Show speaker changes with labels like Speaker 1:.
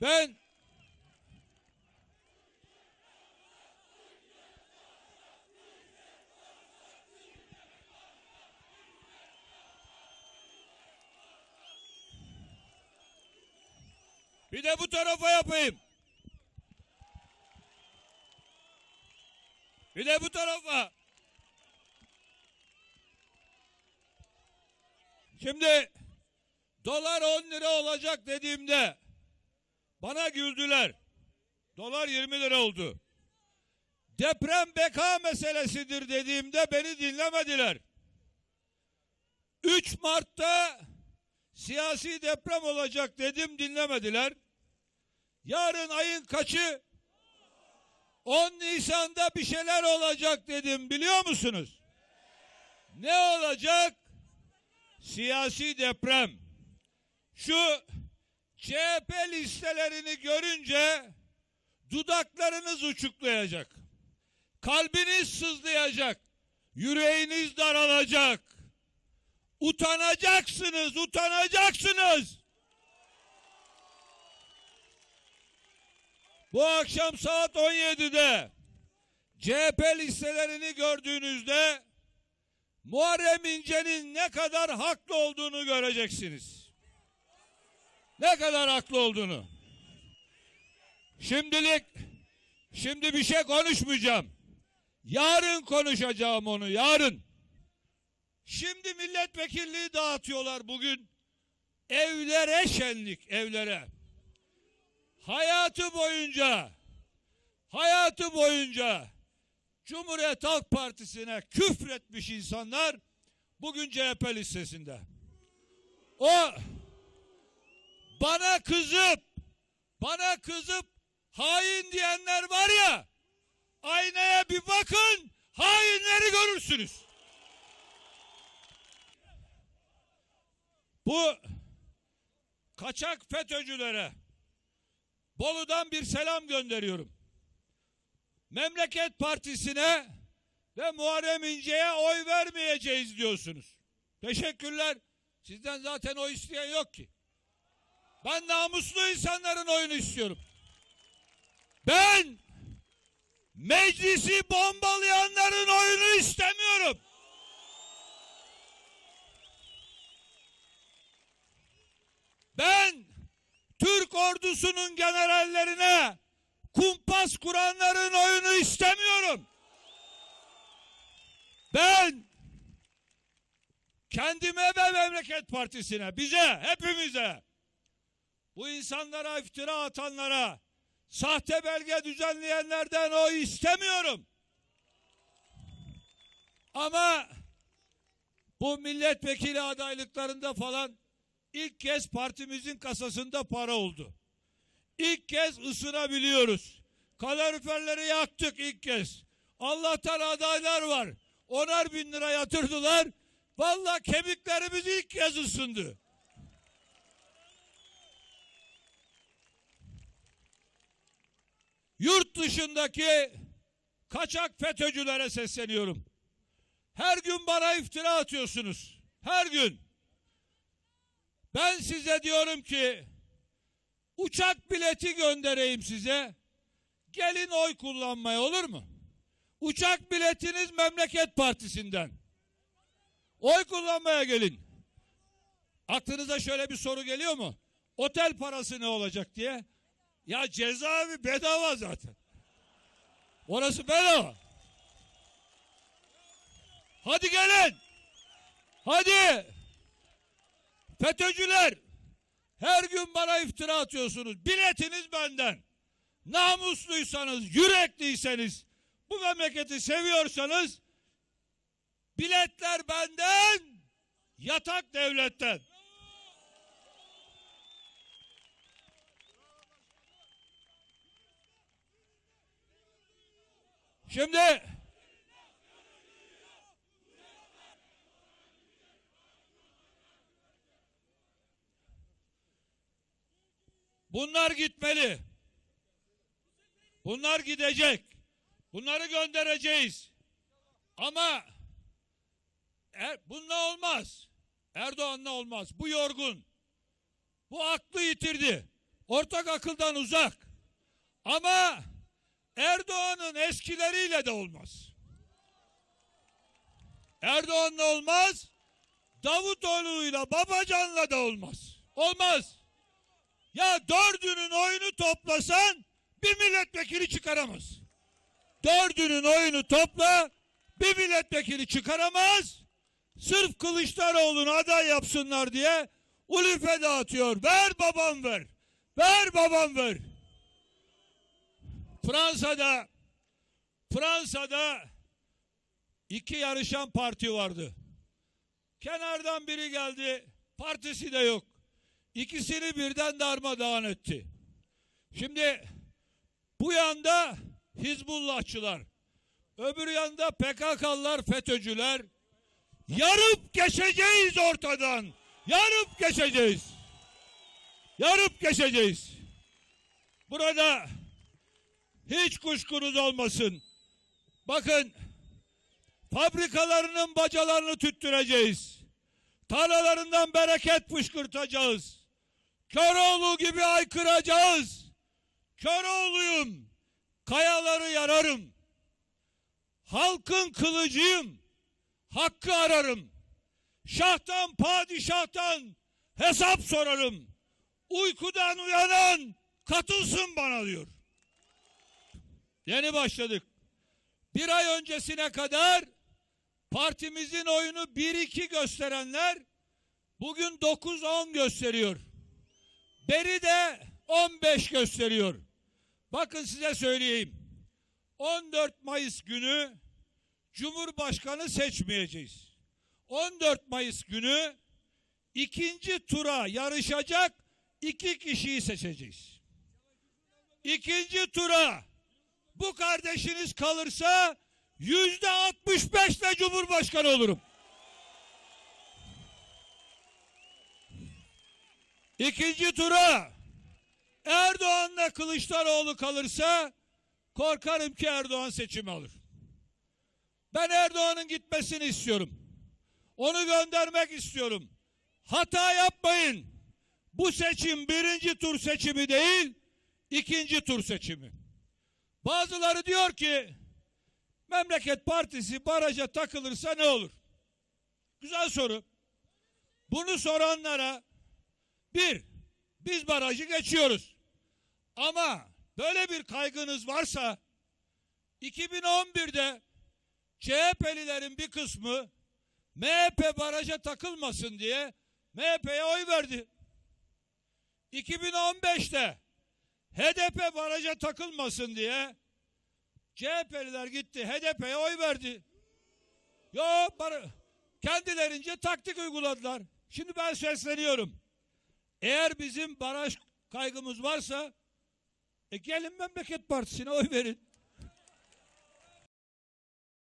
Speaker 1: Ben Bir de bu tarafa yapayım. Bir de bu tarafa. Şimdi dolar 10 lira olacak dediğimde bana güldüler. Dolar 20 lira oldu. Deprem beka meselesidir dediğimde beni dinlemediler. 3 Mart'ta siyasi deprem olacak dedim dinlemediler. Yarın ayın kaçı? 10 Nisan'da bir şeyler olacak dedim biliyor musunuz? Ne olacak? Siyasi deprem. Şu CHP listelerini görünce dudaklarınız uçuklayacak. Kalbiniz sızlayacak. Yüreğiniz daralacak. Utanacaksınız, utanacaksınız. Bu akşam saat 17'de CHP listelerini gördüğünüzde Muharrem İnce'nin ne kadar haklı olduğunu göreceksiniz. Ne kadar haklı olduğunu. Şimdilik şimdi bir şey konuşmayacağım. Yarın konuşacağım onu yarın. Şimdi milletvekilliği dağıtıyorlar bugün. Evlere şenlik, evlere. Hayatı boyunca, hayatı boyunca Cumhuriyet Halk Partisi'ne küfretmiş insanlar bugün CHP listesinde. O bana kızıp, bana kızıp hain diyenler var ya, aynaya bir bakın, hainleri görürsünüz. Bu kaçak FETÖ'cülere Bolu'dan bir selam gönderiyorum. Memleket Partisi'ne ve Muharrem İnce'ye oy vermeyeceğiz diyorsunuz. Teşekkürler. Sizden zaten oy isteyen yok ki. Ben namuslu insanların oyunu istiyorum. Ben meclisi bombalayanların oyunu istemiyorum. Ben Türk ordusunun generallerine kumpas kuranların oyunu istemiyorum. Ben kendime ve memleket partisine, bize, hepimize bu insanlara iftira atanlara, sahte belge düzenleyenlerden oy istemiyorum. Ama bu milletvekili adaylıklarında falan ilk kez partimizin kasasında para oldu. İlk kez ısınabiliyoruz. Kaloriferleri yaktık ilk kez. Allah'tan adaylar var. Onar bin lira yatırdılar. Vallahi kemiklerimiz ilk kez ısındı. Yurt dışındaki kaçak FETÖ'cülere sesleniyorum. Her gün bana iftira atıyorsunuz. Her gün. Ben size diyorum ki uçak bileti göndereyim size. Gelin oy kullanmaya olur mu? Uçak biletiniz memleket partisinden. Oy kullanmaya gelin. Aklınıza şöyle bir soru geliyor mu? Otel parası ne olacak diye. Ya cezaevi bedava zaten. Orası bedava. Hadi gelin. Hadi. FETÖ'cüler her gün bana iftira atıyorsunuz. Biletiniz benden. Namusluysanız, yürekliyseniz, bu memleketi seviyorsanız biletler benden, yatak devletten. Şimdi Bunlar gitmeli. Bunlar gidecek. Bunları göndereceğiz. Ama er, bununla olmaz. Erdoğan'la olmaz. Bu yorgun. Bu aklı yitirdi. ortak akıldan uzak. Ama Erdoğan'ın eskileriyle de olmaz. Erdoğan'la olmaz, Davutoğlu'yla, Babacan'la da olmaz. Olmaz. Ya dördünün oyunu toplasan bir milletvekili çıkaramaz. Dördünün oyunu topla bir milletvekili çıkaramaz. Sırf Kılıçdaroğlu'nu aday yapsınlar diye ulife dağıtıyor. Ver babam ver. Ver babam ver. Fransa'da Fransa'da iki yarışan parti vardı. Kenardan biri geldi. Partisi de yok. İkisini birden darmadağın etti. Şimdi bu yanda Hizbullahçılar, öbür yanda PKK'lılar, FETÖ'cüler. Yarıp geçeceğiz ortadan. Yarıp geçeceğiz. Yarıp geçeceğiz. Burada hiç kuşkunuz olmasın. Bakın fabrikalarının bacalarını tüttüreceğiz. Tarlalarından bereket fışkırtacağız. Köroğlu gibi aykıracağız. Köroğluyum. Kayaları yararım. Halkın kılıcıyım. Hakkı ararım. Şahtan padişahtan hesap sorarım. Uykudan uyanan katılsın bana diyor. Yeni başladık. Bir ay öncesine kadar partimizin oyunu 1-2 gösterenler bugün 9-10 gösteriyor. Beri de 15 gösteriyor. Bakın size söyleyeyim. 14 Mayıs günü Cumhurbaşkanı seçmeyeceğiz. 14 Mayıs günü ikinci tura yarışacak iki kişiyi seçeceğiz. İkinci tura bu kardeşiniz kalırsa yüzde 65 ile Cumhurbaşkanı olurum. İkinci tura Erdoğan'la Kılıçdaroğlu kalırsa korkarım ki Erdoğan seçimi alır. Ben Erdoğan'ın gitmesini istiyorum. Onu göndermek istiyorum. Hata yapmayın. Bu seçim birinci tur seçimi değil, ikinci tur seçimi. Bazıları diyor ki Memleket Partisi baraja takılırsa ne olur? Güzel soru. Bunu soranlara bir, biz barajı geçiyoruz. Ama böyle bir kaygınız varsa 2011'de CHP'lilerin bir kısmı MHP baraja takılmasın diye MHP'ye oy verdi. 2015'te HDP baraja takılmasın diye CHP'liler gitti HDP'ye oy verdi. Yo kendilerince taktik uyguladılar. Şimdi ben sesleniyorum. Eğer bizim baraj kaygımız varsa e gelin memleket partisine oy verin.